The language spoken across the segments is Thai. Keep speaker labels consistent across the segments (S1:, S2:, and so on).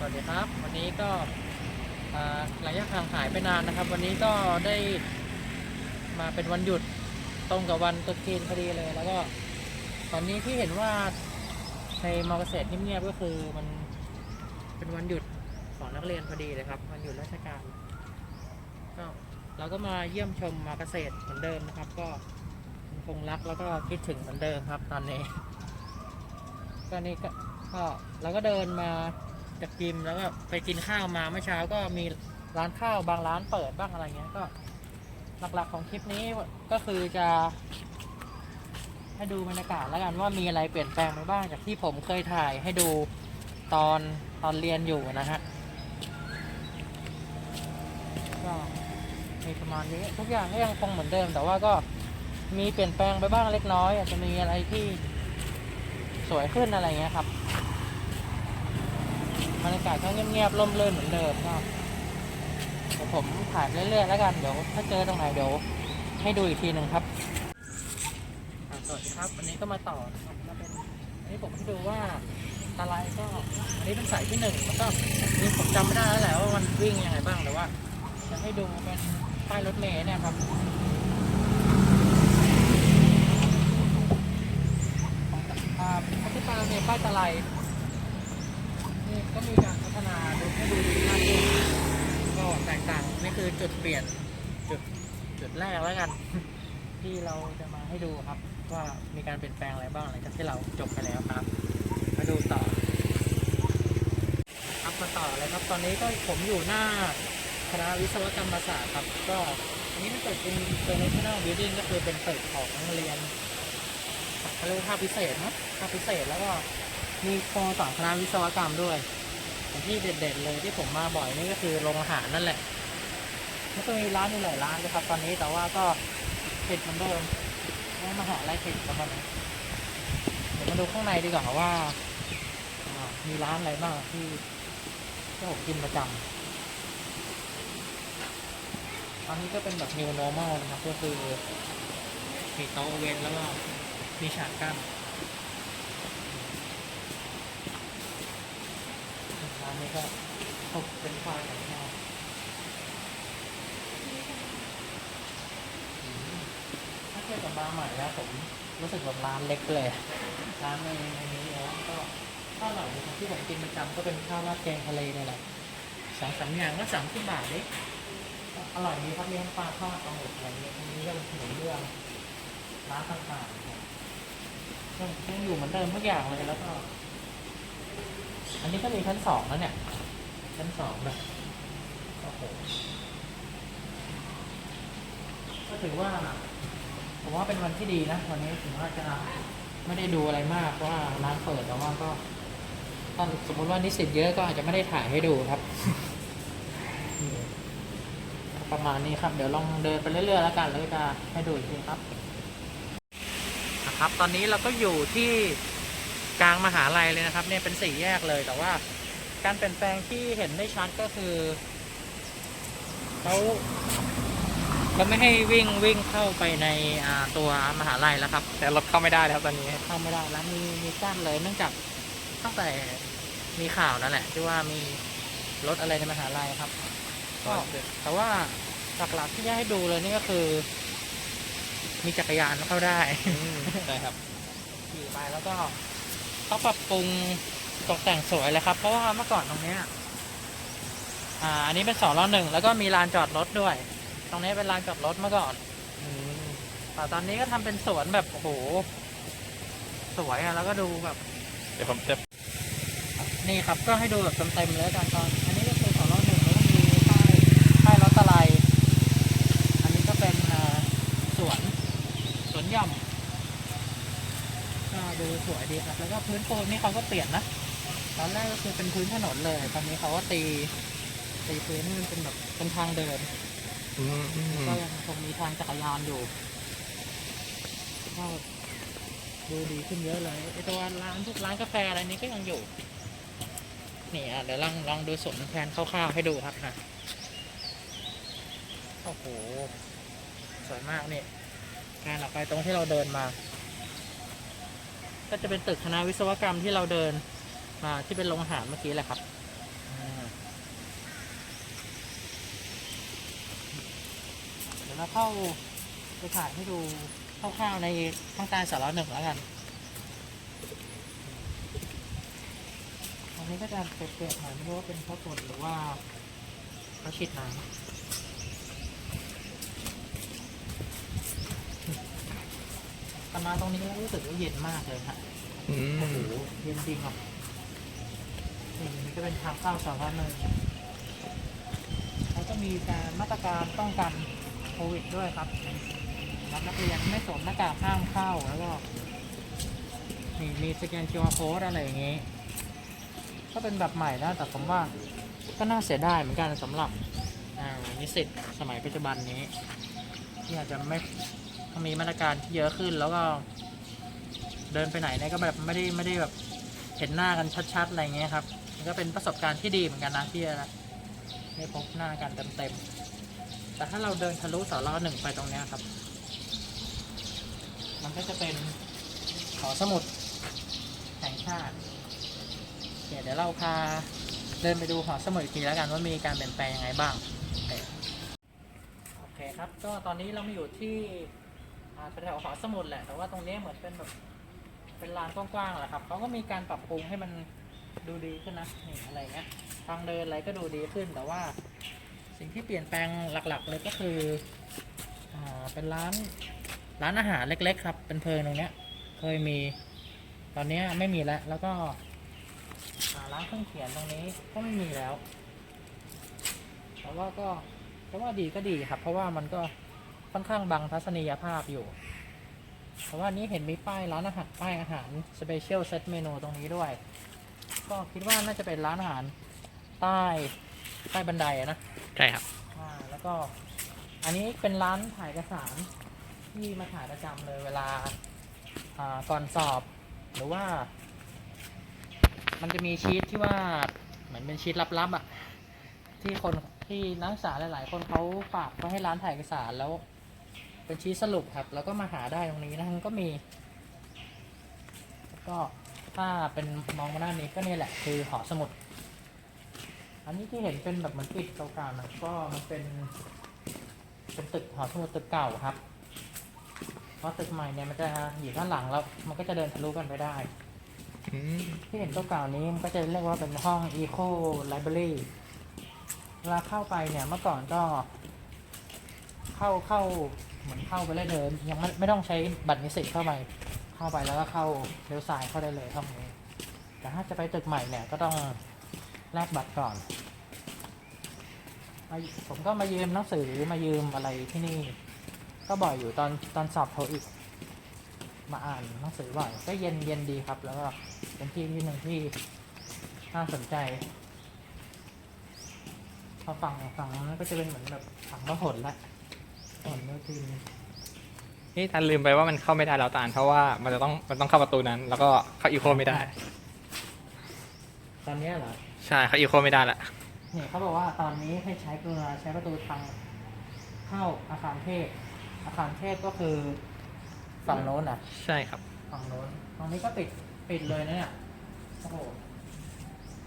S1: สวัสดีครับ วันนี้ก็อ่าหลังจากห่างหายไปนานนะครับ วันนี้ก็ได้มาเป็นวันหยุดตรงกับวันตรุษจีนพอดีเลย แล้วก็ตอนนี้ที่เห็นว่าในมอเกษตรเงียบๆก็คือมันเป็นวันหยุดของนักเรียนพอดีเลยครับวันหยุดราชการก็เราก็มาเยี่ยมชมมอเกษตรเหมือนเดิมนะครับ ก็คงรักแล้วก็คิดถึงเหมือนเดิมครับ ตอนนี้ก็นี่ก็เราก็เดินมา จากกิมแล้วก็ไปกินข้าวมาเมื่อเช้าก็มีร้านข้าวบางร้านเปิดบ้างอะไรเงี้ยก็ หลักๆของคลิปนี้ก็คือจะ ให้ดูบรรยากาศแล้วกันว่ามีอะไรเปลี่ยนแปลงไปบ้างจากที่ผมเคยถ่ายให้ดูตอนตอนเรียนอยู่นะฮะก็มีประมาณนี้ทุกอย่างก็ยังคงเหมือนเดิม แต่ว่าก็มีเปลี่ยนแปลงไปบ้างเล็กน้อย อาจจะมีอะไรที่สวยขึ้นอะไรเงี้ยครับ บรรยากาศก็เงียบๆร่มรื่นเหมือนเดิมก็เดี๋ยวผมถ่ายเรื่อยๆแล้วกันเดี๋ยวถ้าเจอตรงไหนเดี๋ยวให้ดูอีกทีหนึ่งครับสวัสดีครับวันนี้ก็มาต่อนะครับมาเป็นอันนี้ผมให้ดูว่าตะไลก็อันนี้เป็นสายที่หนึ่งแล้วก็นนี้ผมจำไม่ได้แล้วแหละว่ามันวิ่งยังไงบ้างแต่ว่าจะให้ดูเป็นป้ายรถเมล์เนี่ยครับอ่าพัฒนาในป้ายตะไล ก็มีการพัฒนาดูให้ดูดีมากขึ้นก็แตกต่างนี่คือจุดเปลี่ยนจุดจุดแรกแล้วกัน ที่เราจะมาให้ดูครับ ว่ามีการเปลี่ยนแปลงอะไรบ้างหลังจากที่เราจบไปแล้วครับ มาดูต่อครับมาต่อเลยครับ ตอนนี้ก็ผมอยู่หน้าคณะวิศวกรรมศาสตร์ครับ ก็อันนี้เป็นตึก International Building ก็คือเป็นตึกของเรียนเขาเรียกว่าภาคพิเศษนะภาคพิเศษแล้วก็ มีโครงสอนคณะวิศวกรรมด้วยอย่ที่เด็ดๆเลยที่ผมมาบ่อยนี่ก็คือโรงอาหารนั่นแหละมันก็มีร้านอยู่หลายร้านนะครับ ตอนนี้แต่ว่าก็ปิดเหมือนเดิมไม่มาหาอะไรปิดประมาณนี้เดี๋ยวมาดูข้างในดีกว่าว่าอ่ามีร้านอะไรบ้างที่ที่ผมกินประจำตอนนี้ก็เป็นแบบ new normal นะครับ ก็คือมีโต๊ะเว้นแล้วก็มีฉากกั้น ร้านนี้ก็ตกเป็นไฟของเราอืมถ้าเทียบกับมาใหม่แล้วผมรู้สึกแบบร้านเล็กเลย ร้านในในนี้แล้วก็ข้าวอร่อยนะครับที่ผมกินประจำก็เป็นข้าวราดแกงทะเลนี่แหละสองสามอย่างก็สามสิบบาทเองอร่อยดีครับมีทั้งปลาทอดปลาหมึกอะไรเงี้ยอันนี้ก็เป็นขนมเรื่องร้านต่างๆยังอยู่เหมือนเดิมทุกอย่างเลยแล้วก็ อันนี้ก็มีชั้นสองแล้วเนี่ย ชั้นสองแบบโอ้โหก็ถือว่า ผมว่าเป็นวันที่ดีนะ วันนี้ถึงว่าจะไม่ได้ดูอะไรมากเพราะว่าร้านเปิดแต่ว่าก็ถ้าสมมติว่านิสิตเยอะก็อาจจะไม่ได้ถ่ายให้ดูครับ ประมาณนี้ครับ เดี๋ยวลองเดินไปเรื่อยๆแล้วกันแล้วจะให้ดูอีกทีครับนะครับ ตอนนี้เราก็อยู่ที่ กลางมหาลัยเลยนะครับ เนี่ยเป็นสี่แยกเลย แต่ว่าการเปลี่ยนแปลงที่เห็นได้ชัดก็คือเขาเราไม่ให้วิ่งวิ่งเข้าไปในอ่าตัวมหาลัยแล้วครับ
S2: แต่รถเข้าไม่ได้แล้วตอนนี้
S1: เข้าไม่ได้แล้วมีมีกั้นเลยเนื่องจากตั้งแต่มีข่าวนั่นแหละ ที่ว่ามีรถอะไรในมหาลัยครับก็แต่ว่าหลักๆที่จะให้ดูเลยนี่ก็คือ มีจักรยานเข้าได้
S2: ใช่ครับ
S1: ขี่ไปแล้วก็ เขาปรับปรุงตกแต่งสวยเลยครับ เพราะว่าเมื่อก่อนตรงเนี้ยอ่า อันนี้เป็นสองล้อหนึ่งแล้วก็มีลานจอดรถด้วย ตรงนี้เป็นลานจอดรถเมื่อก่อนแต่ตอนนี้ก็ทำเป็นสวนแบบโอ้โหสวยอะแล้วก็ดูแบบ
S2: เดี๋ยวผมจะ
S1: นี่ครับก็ให้ดูแบบเต็มๆเลยแล้วกันตอนอันนี้ก็คือสองล้อหนึ่งแล้วก็มีป้ายป้ายรถตะไลอันนี้ก็เป็นอ่าสวนสวนหย่อม ก็ดูสวยดีครับ แล้วก็พื้นปูนนี่เขาก็เปลี่ยนนะ ตอนแรกก็คือเป็นพื้นถนนเลย ตอนนี้เขาก็ตี ตีพื้นให้มันเป็นแบบเป็นทางเดิน
S2: อืมอืม
S1: ก็ยังคงมีทางจักรยานอยู่ก็ดูดีขึ้นเยอะเลยไอตัวร้านพวกร้านกาแฟอะไรนี้ก็ยังอยู่ นี่อะเดี๋ยวลองลองดูสวนแผนคร่าวๆให้ดูครับนะโอ้โหสวยมากนี่งานออกไปตรงที่เราเดินมา ก็จะเป็นตึกคณะวิศวกรรมที่เราเดินมาที่เป็นโรงอาหารเมื่อกี้แหละครับ
S2: เดี๋ยว
S1: เราเข้าไปถ่ายให้ดูคร่าวๆในข้างใต้สาระหนึ่งแล้วกันอันนี้ก็จะเปรียกๆหน่อยไม่รู้ว่าเป็นเพราะฝนหรือว่าเพราะชิดน้ำ มาตรงนี้แล้วรู้สึกว่าเย็นมากเลยฮะ
S2: อื
S1: โอ้โห
S2: ม
S1: เย็นจริงครับนี่นี่ก็เป็นทางเข้าสาธารณะแล้วก็มีการมาตรการป้องกันโควิดด้วยครับสำหรับนักเรียนไม่สวมหน้ากากห้ามเข้าแล้วก็มีมีสแกน QR code อะไรอย่างงี้ ก็เป็นแบบใหม่นะแต่ผมว่าก็น่าเสียดายเหมือนกันสำหรับอ่านิสิตสมัยปัจจุบันนี้ ที่อาจจะไม่ มีมาตรการที่เยอะขึ้นแล้วก็ เดินไปไหนเนี่ยก็แบบไม่ได้ไม่ได้แบบเห็นหน้ากันชัดๆอะไรเงี้ยครับมันก็เป็นประสบการณ์ที่ดีเหมือนกันนะที่จะได้พบหน้ากันเต็มๆแต่ถ้าเราเดินทะลุสาราหนึ่งไปตรงเนี้ยครับ มันก็จะเป็นหอสมุดแห่งชาติเดี๋ยวเราพาเดินไปดูหอสมุดอีกทีแล้วกันว่ามีการเปลี่ยนแปลงยังไงบ้าง โอเคโอเคครับ ก็ตอนนี้เรามาอยู่ที่ อ่าแถวหอสมุดแหละ แต่ว่าตรงนี้เหมือนเป็นแบบเป็นลานกว้างๆแหละครับเขาก็มีการปรับปรุงให้มันดูดีขึ้นนะนี่อะไรเงี้ยทางเดินอะไรก็ดูดีขึ้น แต่ว่าสิ่งที่เปลี่ยนแปลงหลักๆ เลยก็คืออ่าเป็นร้านร้านอาหารเล็ก ๆ ครับ เป็นเพลิงตรงเนี้ย เคยมี ตอนเนี้ยไม่มีแล้ว แล้วก็ร้านเครื่องเขียนตรงนี้ก็ไม่มีแล้วแต่ว่าก็แต่ว่าดีก็ดีครับ เพราะว่ามันก็ ค่อนข้างบังทัศนียภาพอยู่ แต่ว่าอันนี้เห็นมีป้ายร้านอาหารป้ายอาหาร Special Set Menu ตรงนี้ด้วย ก็คิดว่าน่าจะเป็นร้านอาหารใต้ใต้บันไดอะนะ
S2: ใช่ครับ
S1: อ่าแล้วก็อันนี้เป็นร้านถ่ายเอกสารที่มาถ่ายประจำเลยเวลาอ่าก่อนสอบ หรือว่า มันจะมีชีตที่ว่าเหมือนเป็นชีตลับๆอะ่ะ ที่คนที่นักศึกษาหลาย ๆ คนเขาฝากไว้ให้ร้านถ่ายเอกสารแล้ว เป็นชีตสรุปครับ แล้วก็มาหาได้ตรงนี้นะมันก็มี ก็ถ้าเป็นมองมาด้านนี้ก็นี่แหละคือหอสมุด อันนี้ที่เห็นเป็นแบบเหมือนปิดเก่าๆนะก็มันเป็น เป็นตึกหอสมุดตึกเก่าครับเพราะตึกใหม่เนี่ยมันจะอยู่ด้านหลังแล้ว มันก็จะเดินทะลุกันไปได้ที่เห็นเก่านี้มันก็จะเรียกว่าเป็นห้อง Eco Library เวลาเข้าไปเนี่ยเมื่อก่อนก็ เข้าเข้า เหมือนเข้าไปเลยเดินยังไม่ไม่ต้องใช้บัตรนิสิตเข้าไปเข้าไปแล้วก็เข้าเลี้ยวซ้ายเข้าได้เลยห้องนี้ แต่ถ้าจะไปตึกใหม่เนี่ยก็ต้องแลกบัตรก่อนผมก็มายืมหนังสือมายืมอะไรที่นี่ ก็บ่อยอยู่ตอนตอนสอบโทอีก มาอ่านหนังสือบ่อยก็เย็นเย็นดีครับ แล้วก็เป็นที่ที่หนึ่งที่น่าสนใจพอฝั่งฝั่งนั้นก็จะเป็นเหมือนแบบฝั่งพระหนละ หนโยธิน
S2: นี่ทันลืมไปว่ามันเข้าไม่ได้แล้วตาลเพราะว่ามันจะต้องมันต้องเข้าประตูนั้น แล้วก็เข้าอีโคไม่ได้
S1: ตอนเนี้ยเหรอ
S2: ใช่เข้าอีโคไม่ได้ละ
S1: เนี่ยเขาบอกว่าตอนนี้ให้ใช้กรุณาใช้ประตูทางเข้าอาคารเทพ อาคารเทพก็คือฝั่งโน้นอะ
S2: ใช่ครับ
S1: ฝั่งโน้นตรงนี้ก็ปิดปิดเลยนะเนี่ยโอ้โห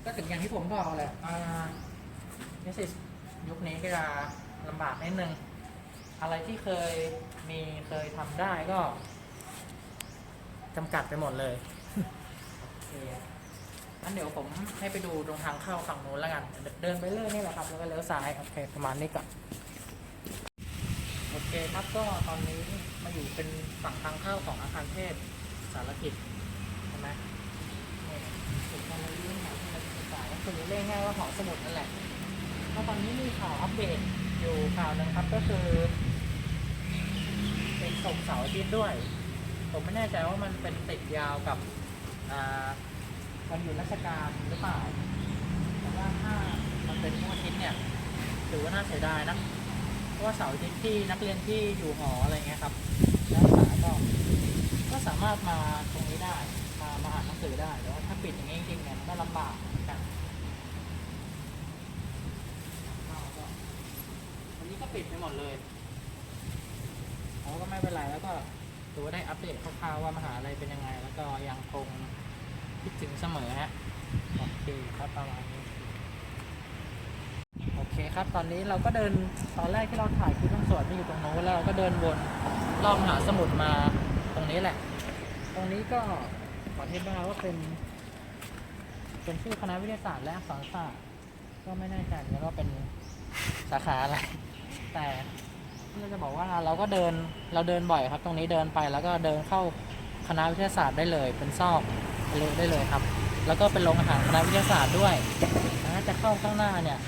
S1: ก็ถึงอย่างที่ผมบอกแหละอ่านิสิตยุคนี้ก็จะลำบากนิดนึง อะไรที่เคยมีเคยทำได้ก็จำกัดไปหมดเลย โอเคงั้นเดี๋ยวผมให้ไปดูตรงทางเข้าฝั่งโน้นแล้วกัน เดินไปเรื่อยนี่แหละครับ แล้วก็เลี้ยวซ้าย โอเค ประมาณนี้ก่อน โอเคครับ ก็ตอนนี้มาอยู่เป็นฝั่งทางเข้าของอาคารเทพสารกิจใช่ไหมนี่ถูกต้องเลยเรื่องหาที่เราศึกษาก็คือเรียกง่ายว่าหอสมุดนั่นแหละแล้วตอนนี้มีข่าวอัปเดตอยู่ข่าวหนึงครับก็คือ เป็นตกเสาร์อาทิตย์ด้วย ผมไม่แน่ใจว่ามันเป็นติดยาวกับวันหยุดราชการหรือเปล่าแต่ว่าถ้ามันเป็นวันอาทิตย์เนี่ยถือว่าน่าเสียดายนะเพราะว่าเสาร์อาทิตย์ที่นักเรียนที่อยู่หออะไรเงี้ยครับนักศึกษาก็ก็สามารถมาตรงนี้ได้มามาอ่านหนังสือได้แต่ว่าถ้าปิดอย่างนี้จริงๆเนี่ยมันก็ลำบากเหมือนกันวันนี้ก็ปิดไปหมดเลย ก็ไม่เป็นไรแล้วก็ถือว่าได้อัปเดตคร่าวๆว่ามหาลัยเป็นยังไง แล้วก็ยังคงคิดถึงเสมอฮะโอเคครับประมาณนี้โอเคครับตอนนี้เราก็เดินตอนแรกที่เราถ่ายคลิปทั้งสวนที่อยู่ตรงโน้นแล้วเราก็เดินวนรอบมหาสมุทรมาตรงนี้แหละ ตรงนี้ก็ขอเทศบว่าเป็นเป็นชื่อคณะวิทยาศาสตร์และอักษรศาสตร์ก็ไม่แน่ใจเหมือนกันว่าเป็นสาขาอะไร แต่ เราจะบอกว่าเราก็เดินเราเดินบ่อยครับ ตรงนี้เดินไปแล้วก็เดินเข้าคณะวิทยาศาสตร์ได้เลย เป็นซอกไปเลยได้เลยครับ แล้วก็เป็นโรงอาหารคณะวิทยาศาสตร์ด้วยถ้าจะเข้าข้างหน้าเนี่ย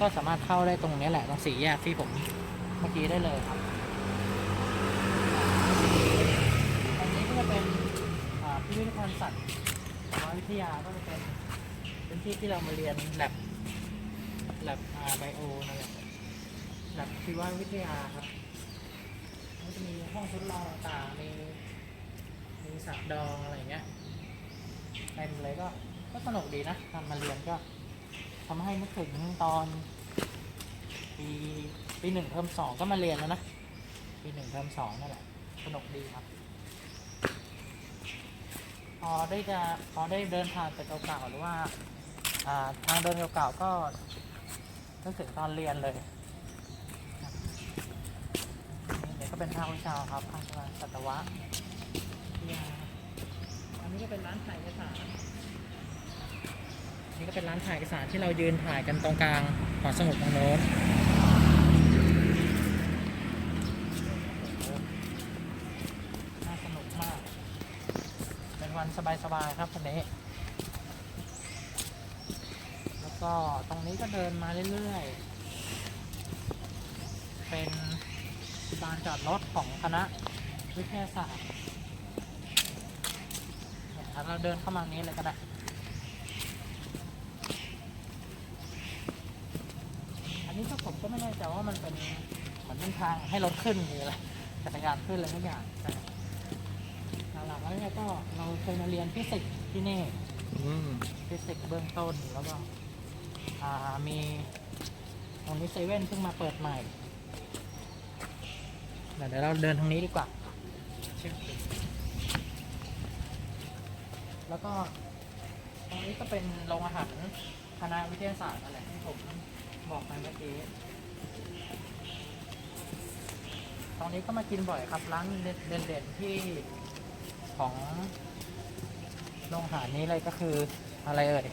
S1: ก็สามารถเข้าได้ตรงนี้แหละตรงสี่แยกที่ผมเมื่อกี้ได้เลยครับตรงนี้ก็จะเป็นพิพิธภัณฑ์สัตว์วิทยาก็จะเป็นเป็นที่ที่เรามาเรียนแลบแลบไบโอนั่นแหละ แลบชีววิทยาครับมันจะมีห้องทดลองต่างมีมีสัตว์ดองอะไรเงี้ยเต็มเลยก็ก็สนุกดีนะทำมาเรียนก็ทำให้นึกถึงตอนปีปีหนึ่งเทอมสองก็มาเรียนแล้วนะปีหนึ่งเทอมสองนั่นแหละสนุกดีครับ พอได้จะพอได้เดินทางไปเก่าๆหรือว่าอ่าทางเดินเก่าๆก็นึกถึงตอนเรียนเลยนี่ เดี๋ยวก็เป็นภาควิชาครับภาควิชาสัตวะยาอันนี้ก็เป็นร้านถ่ายเอกสารนี่ก็เป็นร้านถ่ายเอกสารที่เรายืนถ่ายกันตรงกลางหอสมุดตรงโน้นน่าสนุกมาก เป็นวันสบายๆครับวันนี้แล้วก็ตรงนี้ก็เดินมาเรื่อยๆ เป็น ลานจอดรถของคณะวิทยาศาสตร์เนี่ยครับเราเดินเข้ามานี้เลยก็ได้อันนี้ก็ผมก็ไม่แน่ใจว่ามันเป็นเหมือนเป็นทางให้รถขึ้นหรืออะไรจักรยานขึ้นอะไรทุกอย่างแต่หลักๆแล้วเนี่ยก็เราเคยมาเรียนฟิสิกส์ที่นี่
S2: อืม
S1: ฟิสิกส์เบื้องต้นแล้วก็อ่ามีตรงนี้เซเว่นเพิ่งมาเปิดใหม่ เดี๋ยวเดี๋ยวเราเดินทางนี้ดีกว่าชื่อแล้วก็ตรงนี้ก็เป็นโรงอาหารคณะวิทยาศาสตร์นั่นแหละที่ผมบอกไปเมื่อกี้ตรงนี้ก็มากินบ่อยครับ ร้านเด่นๆที่ของโรงอาหารนี้เลยก็คืออะไรเอ่ย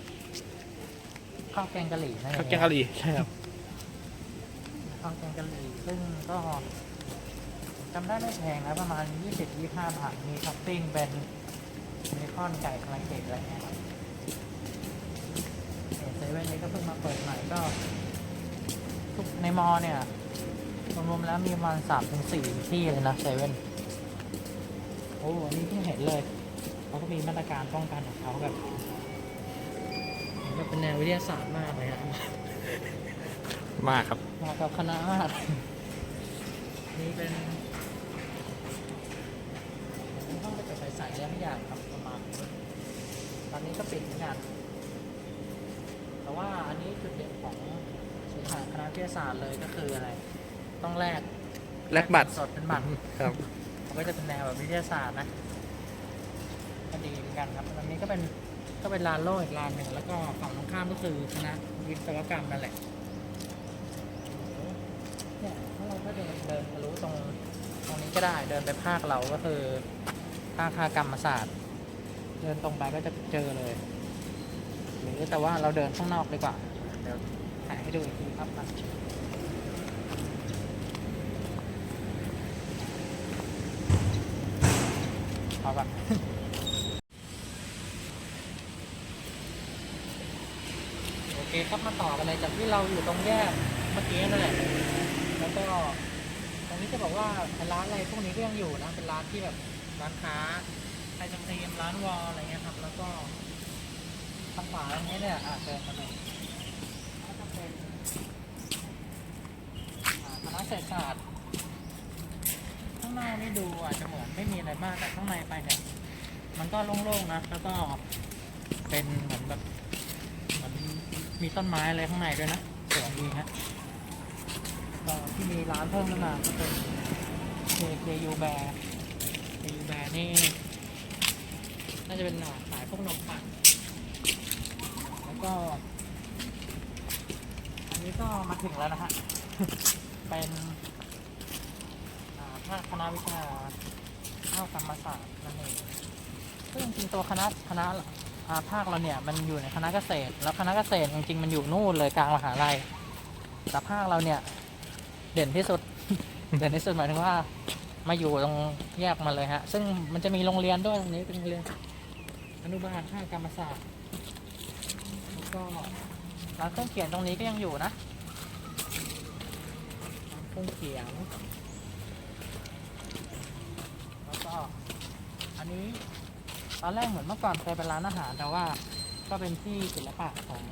S1: ข้าวแกงกะหรี่นั่นเอง
S2: ข้าวแกงกะหรี่ใช่ครับ
S1: ข้าวแกงกะหรี่ซึ่งก็ จำได้ไม่แพงนะประมาณ 20-25 บาท มีท็อปปิ้งเป็นเบคอนไก่คาราเกะอะไรเงี้ยครับเนี่ยเซเว่นนี้ก็เพิ่งมาเปิดใหม่ก็ ทุกในมอเนี่ยรวมๆแล้วมีประมาณสามถึงสี่ที่เลยนะเซเว่นโอ้อันนี้เพิ่งเห็นเลยเขาก็มีมาตรการป้องกันของเขาแบบมันเป็นแนววิทยาศาสตร์มากเลยฮะ
S2: มากครับ
S1: เหมาะกับคณะมากนี่เป็นห้องไปจดใสๆแล้วไม่อยากครับประมาณนี้ตอนนี้ก็ปิดเหมือนกันแต่ว่าอันนี้จุดเด่นของศูนย์หาคณะ วิทยาศาสตร์เลยก็คืออะไร ต้องแลก
S2: แลกบัตร
S1: สดเป็นบัตร
S2: ครับ
S1: มันก็จะเป็นแนวแบบวิทยาศาสตร์นะก็ดีเหมือนกันครับตอนนี้ก็เป็นก็เป็นลานโล่อีกลานหนึ่งแล้วก็ฝั่งตรงข้ามก็คือคณะวิศวกรรมนั่นแหละเนี่ยถ้าเราก็เดินเดินทะลุตรงตรงนี้ก็ได้เดินไปภาคเราก็คือภาคคากรรมศาสตร์ เดินตรงไปก็จะเจอเลย หรือแต่ว่าเราเดินข้างนอกดีกว่าเดี๋ยว ถ่ายให้ดูอีกทีครับเอาก่อนโอเคครับมาต่อกันเลยจากที่เราอยู่ตรงแยกเมื่อกี้นั่นแหละแล้วก็ตรงนี้จะบอกว่าร้านอะไรพวกนี้ก็ยังอยู่นะเป็นร้านที่แบบร้านค้าไอศครีมร้านวอลอะไรเงี้ยครับ แล้วก็ทางขวาตรงนี้เนี่ยอาจจะมาดูก็จะเป็น อ่าคณะเศรศาสตร์ข้างหน้านี่ดูอาจจะเหมือนไม่มีอะไรมากแต่ข้างในไปเนี่ยมันก็โล่งๆนะ แล้วก็เป็นเหมือนแบบเหมือนมีต้นไม้อะไรข้างในด้วยนะสวยดีฮะก็ที่มีร้านเพิ่มขึ้นมาก็เป็น KKU Bear KKU Bear นี่น่าจะเป็นหนาขายพวกนมปั่นแล้วก็ อันนี้ก็มาถึงแล้วนะฮะ เป็นภาคคณะวิชาภาคกรรมศาสตร์นั่นเองซึ่งจริงตัวคณะคณะภาคเราเนี่ยมันอยู่ในคณะเกษตร แล้วคณะเกษตรจริงๆมันอยู่นู่นเลยกลางมหาลัยแต่ภาคเราเนี่ยเด่นที่สุด เด่นที่สุดหมายถึงว่ามาอยู่ตรงแยกมาเลยฮะ ซึ่งมันจะมีโรงเรียนด้วยตรงนี้เป็นโรงเรียนอนุบาลภาคกรรมศาสตร์แล้วก็ร้านเครื่องเขียนตรงนี้ก็ยังอยู่นะ ร้งเขียนแล้วก็ อันนี้ ตอนแรกเหมือนเมื่อก่อนเคยเป็นร้านอาหาร แต่ว่าก็เป็นที่ศิลปะของ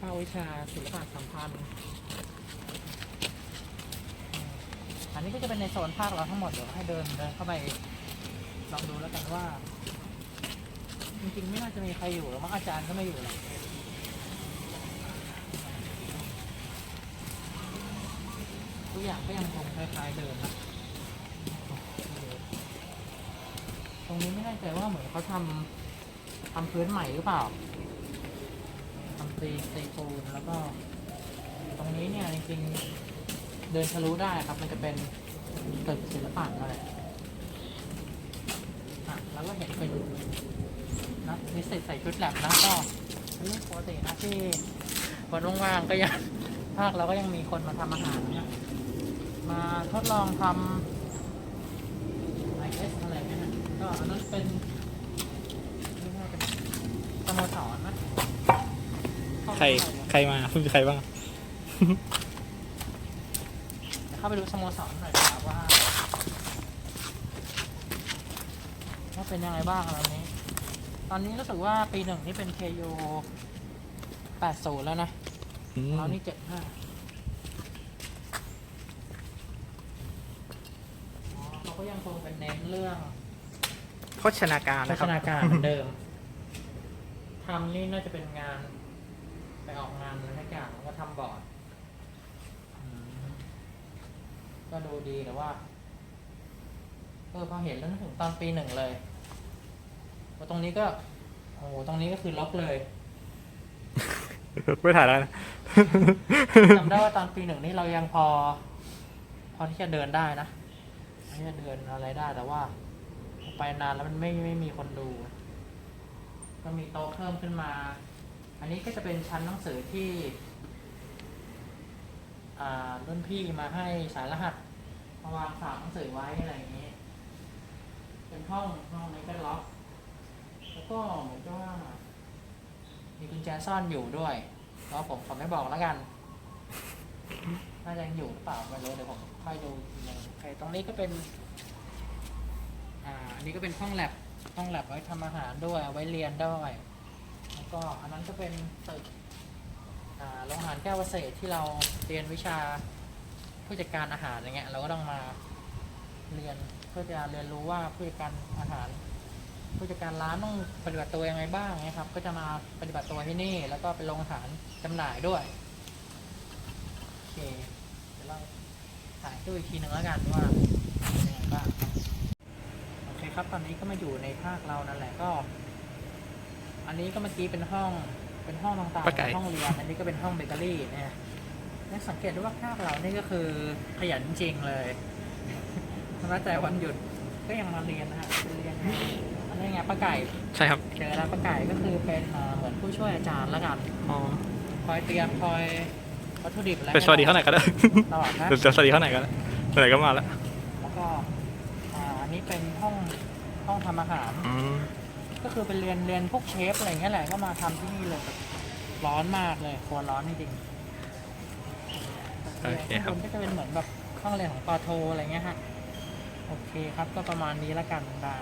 S1: ภาควิชาศิลปะสัมพันธ์ อันนี้ก็จะเป็นในโซนภาคเราทั้งหมดเดี๋ยวให้เดินเดินเข้าไปลองดูแล้วกันว่า จริงๆ ไม่น่าจะมีใครอยู่หรอกมั้งอาจารย์ก็ไม่อยู่หรอก ทุกอย่างก็ยังคงคล้ายๆเดิมนะตรงนี้ไม่แน่ใจว่าเหมือนเขาทำทำพื้นใหม่หรือเปล่าทำตีตีปูนแล้วก็ ตรงนี้เนี่ยจริงๆเดินทะลุได้ครับ มันจะเป็นตึกศิลปะนั่นแหละอะแล้วก็เห็นเป็นนะนิสิตใส่ชุดแลบนะก็เป็นเรื่องปกตินะที่คนว่างๆก็ยังภาคเราก็ยังมีคนมาทำอาหารนะ มาทดลองทำไอเอสอะไรเนี่ยนะก็อันนั้นเป็นนี่น่าจะเป็นสโมสรนะ
S2: ใครใครมามีใครบ้าง
S1: เดี๋ยวเข้าไปดูสโมสรหน่อยครับว่าว่าเป็นยังไงบ้างตอนนี้ ตอนนี้รู้สึกว่าปีหนึ่งนี่เป็น KU 80 แล้วนะ
S2: อืม
S1: เรานี่ 75อ๋อเขาก็ ยังคงเป็นเน้นเรื่อง
S2: โภชนาการ
S1: โภ
S2: นะค
S1: ช
S2: รับ
S1: นาการเหมือนเดิมทำนี่น่าจะเป็นงาน ไปออกงานอะไรสักอย่างแล้วก็ทำบอร์ดอืมก็ดูดีแต่ว่าเออพอเห็นแล้วนึกถึงตอนปีหนึ่งเลยว่าตรงนี้ก็โอ้โหตรงนี้ก็คือล็อกเลย
S2: ไม่ถ่ายแล้วนะ
S1: จำได้ว่าตอนปีหนึ่งนี่เรายังพอ พอที่จะเดินได้นะ พอที่เดินอะไรได้แต่ว่า ไปนานแล้วมันไม่ไม่มีคนดูก็มีโต๊ะเพิ่มขึ้นมา อันนี้ก็จะเป็นชั้นหนังสือที่อ่ารุ่นพี่มาให้สายรหัสมาวางฝากหนังสือไว้อะไรอย่างนี้ เป็นห้องห้องนี้ก็ล็อก แล้วก็เหมือนกับว่า มีกุญแจซ่อนอยู่ด้วยแล้วผมขอไม่บอกแล้วกัน น่าจะยังอยู่หรือเปล่าไม่รู้เดี๋ยวผม ค่อยดูอีกทีหนึงโอเคตรงนี้ก็เป็น อ่า อันนี้ก็เป็นห้องแลบห้องแลบไว้ทำอาหารด้วยเอาไว้เรียนด้วย แล้วก็อันนั้นก็เป็นตึกอ่าโรงอาหารแก้วเกษตรที่เราเรียนวิชาผู้จัดการอาหารอย่างเงี้ยเราก็ต้องมาเรียนเพื่อจะเรียนรู้ว่าผู้จัดการอาหารผู้จัดการร้านต้องปฏิบัติตัวยังไงบ้างนะครับ ก็จะมาปฏิบัติตัวที่นี่ แล้วก็เป็นโรงอาหารจำหน่ายด้วย โอเคเดี๋ยวเรา ถ่ายดูอีกทีหนึ่งแล้วกันว่าเป็นยังไงบ้างครับโอเคครับตอนนี้ก็มาอยู่ในภาคเรานั่นแหละก็ อันนี้ก็เมื่อกี้เป็นห้องเป็นห้องต่าง
S2: ป้าไก่
S1: ๆห้องเรียนอันนี้ก็เป็นห้องเบเกอรี่เนี่ยเนี่ยสังเกตได้ว่าภาคเรานี่ก็คือขยันจริงเลยแม้แต่วันหยุดก็ยังมาเรียนนะฮะเรียนอันนี้ไงป้าไก่
S2: ใช่ครับ
S1: เจอแล้วป้าไก่ก็คือเป็นอ่าเหมือนผู้ช่วยอาจารย์ละกัน
S2: อ๋อ
S1: คอยเตรียมคอย วัตถุดิบอะไร
S2: เป็นสวัสดีเขาไหนอยก็ได้
S1: ตลอดนะ
S2: เดี๋ยวสวัสดีเขาไหนอยก็ได้ไหนก็มาแล้ว
S1: แล้วก็อ่าอันนี้เป็นห้องห้องทำอาหาร
S2: อืม
S1: ก็คือเป็นเรียนเรียนพวกเชฟอะไรอย่างเงี้ยแหละก็มาทำที่นี่เลยร้อนมากเลยครัวร้อนจริงๆ
S2: โอเคครับ
S1: ข้างบนก็จะเป็นเหมือนแบบห้องเรียนของปอโทอะไรเงี้ยฮะโอเคครับก็ประมาณนี้ละกันได้